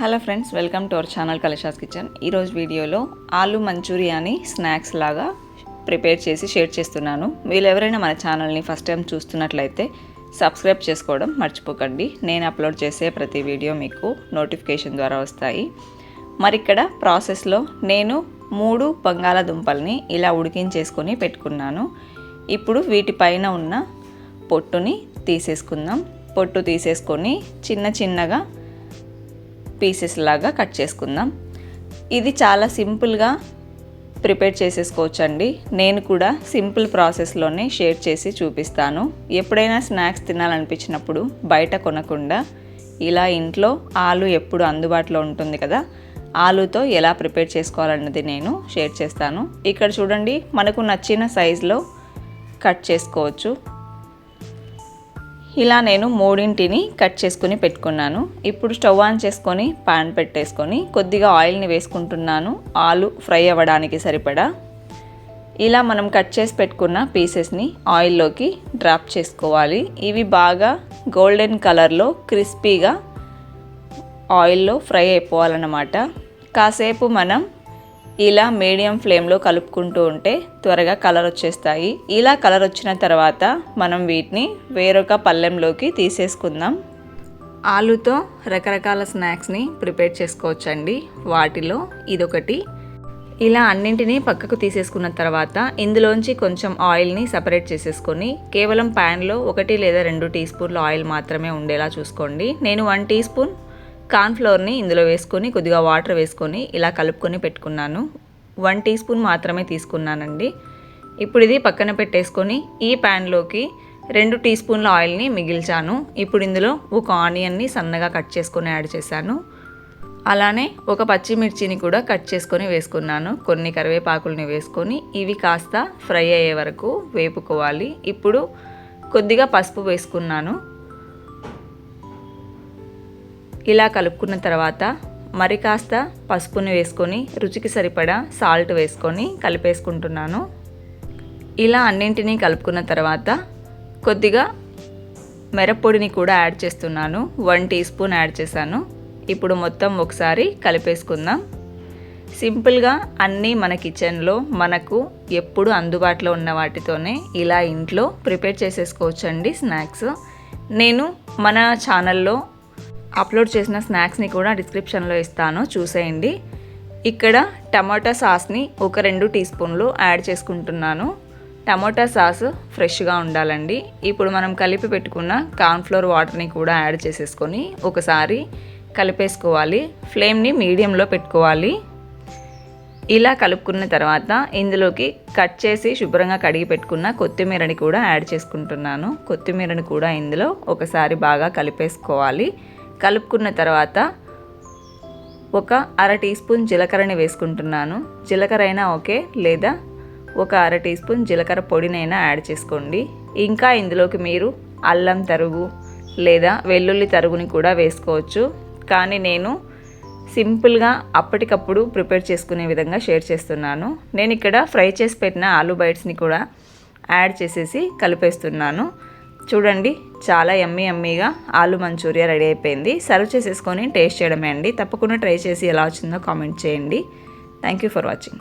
Hello friends welcome to our channel Kalisha's Kitchen. ఈరోజు వీడియోలో ఆలు మంచూరియాని స్నాక్స్ లాగా ప్రిపేర్ చేసి షేర్ చేస్తున్నాను. మీరు ఎవరైనా మన ఛానల్ని ఫస్ట్ టైం చూస్తున్నట్లయితే సబ్స్క్రైబ్ చేసుకోవడం మర్చిపోకండి. నేను అప్లోడ్ చేసే ప్రతి వీడియో మీకు నోటిఫికేషన్ ద్వారా వస్తాయి. మరి ఇక్కడ ప్రాసెస్లో నేను మూడు బంగాళాదుంపల్ని ఇలా ఉడికించేసుకొని పెట్టుకున్నాను. ఇప్పుడు వీటిపైన ఉన్న పొట్టుని తీసేసుకుందాం. పొట్టు తీసేసుకొని చిన్న చిన్నగా పీసెస్ లాగా కట్ చేసుకుందాం. ఇది చాలా సింపుల్గా ప్రిపేర్ చేసేసుకోవచ్చండి. నేను కూడా సింపుల్ ప్రాసెస్లోనే షేర్ చేసి చూపిస్తాను. ఎప్పుడైనా స్నాక్స్ తినాలనిపించినప్పుడు బయట కొనకుండా ఇలా ఇంట్లో ఆలు ఎప్పుడు అందుబాటులో ఉంటుంది కదా ఆలుతో ఎలా ప్రిపేర్ చేసుకోవాలన్నది నేను షేర్ చేస్తాను. ఇక్కడ చూడండి మనకు నచ్చిన సైజులో కట్ చేసుకోవచ్చు. ఇలా నేను మూడింటిని కట్ చేసుకుని పెట్టుకున్నాను. ఇప్పుడు స్టవ్ ఆన్ చేసుకొని పాన్ పెట్టేసుకొని కొద్దిగా ఆయిల్ని వేసుకుంటున్నాను. ఆలు ఫ్రై అవ్వడానికి సరిపడా. ఇలా మనం కట్ చేసి పెట్టుకున్న పీసెస్ని ఆయిల్లోకి డ్రాప్ చేసుకోవాలి. ఇవి బాగా గోల్డెన్ కలర్లో క్రిస్పీగా ఆయిల్లో ఫ్రై అయిపోవాలన్నమాట. కాసేపు మనం ఇలా మీడియం ఫ్లేమ్లో కలుపుకుంటూ ఉంటే త్వరగా కలర్ వచ్చేస్తాయి. ఇలా కలర్ వచ్చిన తర్వాత మనం వీటిని వేరొక పళ్ళెంలోకి తీసేసుకుందాం. ఆలుతో రకరకాల స్నాక్స్ని ప్రిపేర్ చేసుకోవచ్చండి. వాటిలో ఇదొకటి. ఇలా అన్నింటినీ పక్కకు తీసేసుకున్న తర్వాత ఇందులోంచి కొంచెం ఆయిల్ని సపరేట్ చేసేసుకొని కేవలం ప్యాన్లో ఒకటి లేదా రెండు టీ స్పూన్ల ఆయిల్ మాత్రమే ఉండేలా చూసుకోండి. నేను వన్ టీ స్పూన్ కార్న్ఫ్లోర్ని ఇందులో వేసుకొని కొద్దిగా వాటర్ వేసుకొని ఇలా కలుపుకొని పెట్టుకున్నాను. వన్ టీ స్పూన్ మాత్రమే తీసుకున్నానండి. ఇప్పుడు ఇది పక్కన పెట్టేసుకొని ఈ ప్యాన్లోకి రెండు టీ స్పూన్ల ఆయిల్ని మిగిల్చాను. ఇప్పుడు ఇందులో ఒక ఆనియన్ని సన్నగా కట్ చేసుకొని యాడ్ చేశాను. అలానే ఒక పచ్చిమిర్చిని కూడా కట్ చేసుకొని వేసుకున్నాను. కొన్ని కరివేపాకుల్ని వేసుకొని ఇవి కాస్త ఫ్రై అయ్యే వరకు వేపుకోవాలి. ఇప్పుడు కొద్దిగా పసుపు వేసుకున్నాను. ఇలా కలుపుకున్న తర్వాత మరి కాస్త పసుపుని వేసుకొని రుచికి సరిపడా సాల్ట్ వేసుకొని కలిపేసుకుంటున్నాను. ఇలా అన్నింటినీ కలుపుకున్న తర్వాత కొద్దిగా మిరప్పొడిని కూడా యాడ్ చేస్తున్నాను. వన్ టీ స్పూన్ యాడ్ చేశాను. ఇప్పుడు మొత్తం ఒకసారి కలిపేసుకుందాం. సింపుల్గా అన్నీ మన కిచెన్లో మనకు ఎప్పుడు అందుబాటులో ఉన్న వాటితోనే ఇలా ఇంట్లో ప్రిపేర్ చేసేసుకోవచ్చండి స్నాక్స్. నేను మన ఛానల్లో అప్లోడ్ చేసిన స్నాక్స్ని కూడా డిస్క్రిప్షన్లో ఇస్తాను చూసేయండి. ఇక్కడ టమాటా సాస్ని ఒక రెండు టీ స్పూన్లు యాడ్ చేసుకుంటున్నాను. టమాటా సాస్ ఫ్రెష్గా ఉండాలండి. ఇప్పుడు మనం కలిపి పెట్టుకున్న కార్న్ఫ్లోర్ వాటర్ని కూడా యాడ్ చేసేసుకొని ఒకసారి కలిపేసుకోవాలి. ఫ్లేమ్ని మీడియంలో పెట్టుకోవాలి. ఇలా కలుపుకున్న తర్వాత ఇందులోకి కట్ చేసి శుభ్రంగా కడిగి పెట్టుకున్న కొత్తిమీరని కూడా యాడ్ చేసుకుంటున్నాను. కొత్తిమీరని కూడా ఇందులో ఒకసారి బాగా కలిపేసుకోవాలి. కలుపుకున్న తర్వాత ఒక అర టీ స్పూన్ జీలకర్రని వేసుకుంటున్నాను. జీలకర్ర అయినా ఓకే లేదా ఒక అర టీ స్పూన్ జీలకర్ర పొడినైనా యాడ్ చేసుకోండి. ఇంకా ఇందులోకి మీరు అల్లం తరుగు లేదా వెల్లుల్లి తరుగుని కూడా వేసుకోవచ్చు. కానీ నేను సింపుల్గా అప్పటికప్పుడు ప్రిపేర్ చేసుకునే విధంగా షేర్ చేస్తున్నాను. నేను ఇక్కడ ఫ్రై చేసి పెట్టిన ఆలూ బైట్స్ని కూడా యాడ్ చేసేసి కలిపేస్తున్నాను. చూడండి చాలా ఎమ్మీ ఎమ్మీగా ఆలు మంచూరియా రెడీ అయిపోయింది. సర్వ్ చేసేసుకొని టేస్ట్ చేయడమే అండి. తప్పకుండా ట్రై చేసి ఎలా వచ్చిందో కామెంట్ చేయండి. Thank you for watching